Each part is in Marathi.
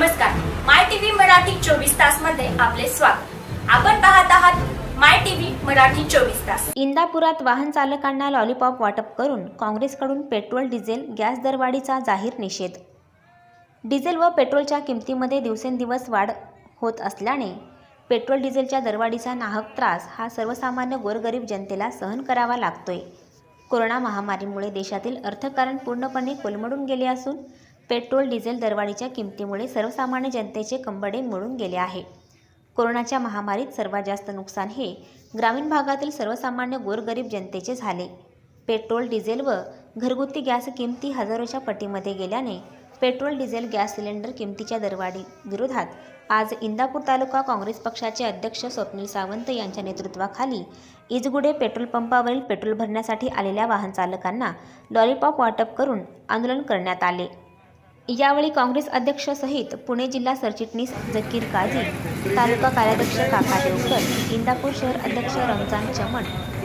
नमस्कार. माय टी व्ही मराठी चोवीस तासमध्ये आपले स्वागत. आपण पाहत आहात माय टीव्ही मराठी चोवीस तास. इंदापुरात वाहन चालकांना लॉलीपॉप वाटप करून काँग्रेसकडून पेट्रोल डिझेल गॅस दरवाढीचा जाहीर निषेध. डिझेल व पेट्रोलच्या किमतीमध्ये दिवसेंदिवस वाढ होत असल्याने पेट्रोल डिझेलच्या दरवाढीचा नाहक त्रास हा सर्वसामान्य गोरगरीब जनतेला सहन करावा लागतोय. कोरोना महामारीमुळे देशातील अर्थकारण पूर्णपणे कोलमडून गेले असून पेट्रोल डिझेल दरवाढीच्या किमतीमुळे सर्वसामान्य जनतेचे कंबडे मोडून गेले आहे. कोरोनाच्या महामारीत सर्वात जास्त नुकसान हे ग्रामीण भागातील सर्वसामान्य गोरगरीब जनतेचे झाले. पेट्रोल डिझेल व घरगुती गॅस किमती हजारोच्या पटीमध्ये गेल्याने पेट्रोल डिझेल गॅस सिलेंडर किमतीच्या दरवाढी विरोधात आज इंदापूर तालुका काँग्रेस पक्षाचे अध्यक्ष स्वप्नील सावंत यांच्या नेतृत्वाखाली इजगुडे पेट्रोल पंपावरील पेट्रोल भरण्यासाठी आलेल्या वाहन चालकांना लॉलीपॉप वाटप करून आंदोलन करण्यात आले. यावेळी काँग्रेस अध्यक्षसहित पुणे जिल्हा सरचिटणीस जकीर काझी तालुका कार्याध्यक्ष काका देवकर इंदापूर शहर अध्यक्ष रमजान चमन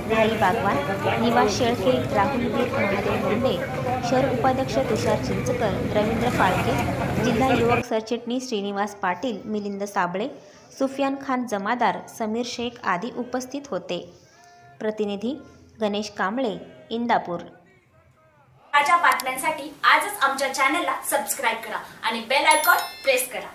भाई बागवान निवास शेळके राहुल वीर महादेव मुंडे शहर उपाध्यक्ष तुषार चिंचकर रवींद्र फाळके जिल्हा युवक सरचिटणीस श्रीनिवास पाटील मिलिंद साबळे सुफियान खान जमादार समीर शेख आदी उपस्थित होते. प्रतिनिधी गणेश कांबळे इंदापूर. बातम्यांसाठी आजच आमच्या चॅनलला सबस्क्राईब करा आणि बेल आयकॉन प्रेस करा.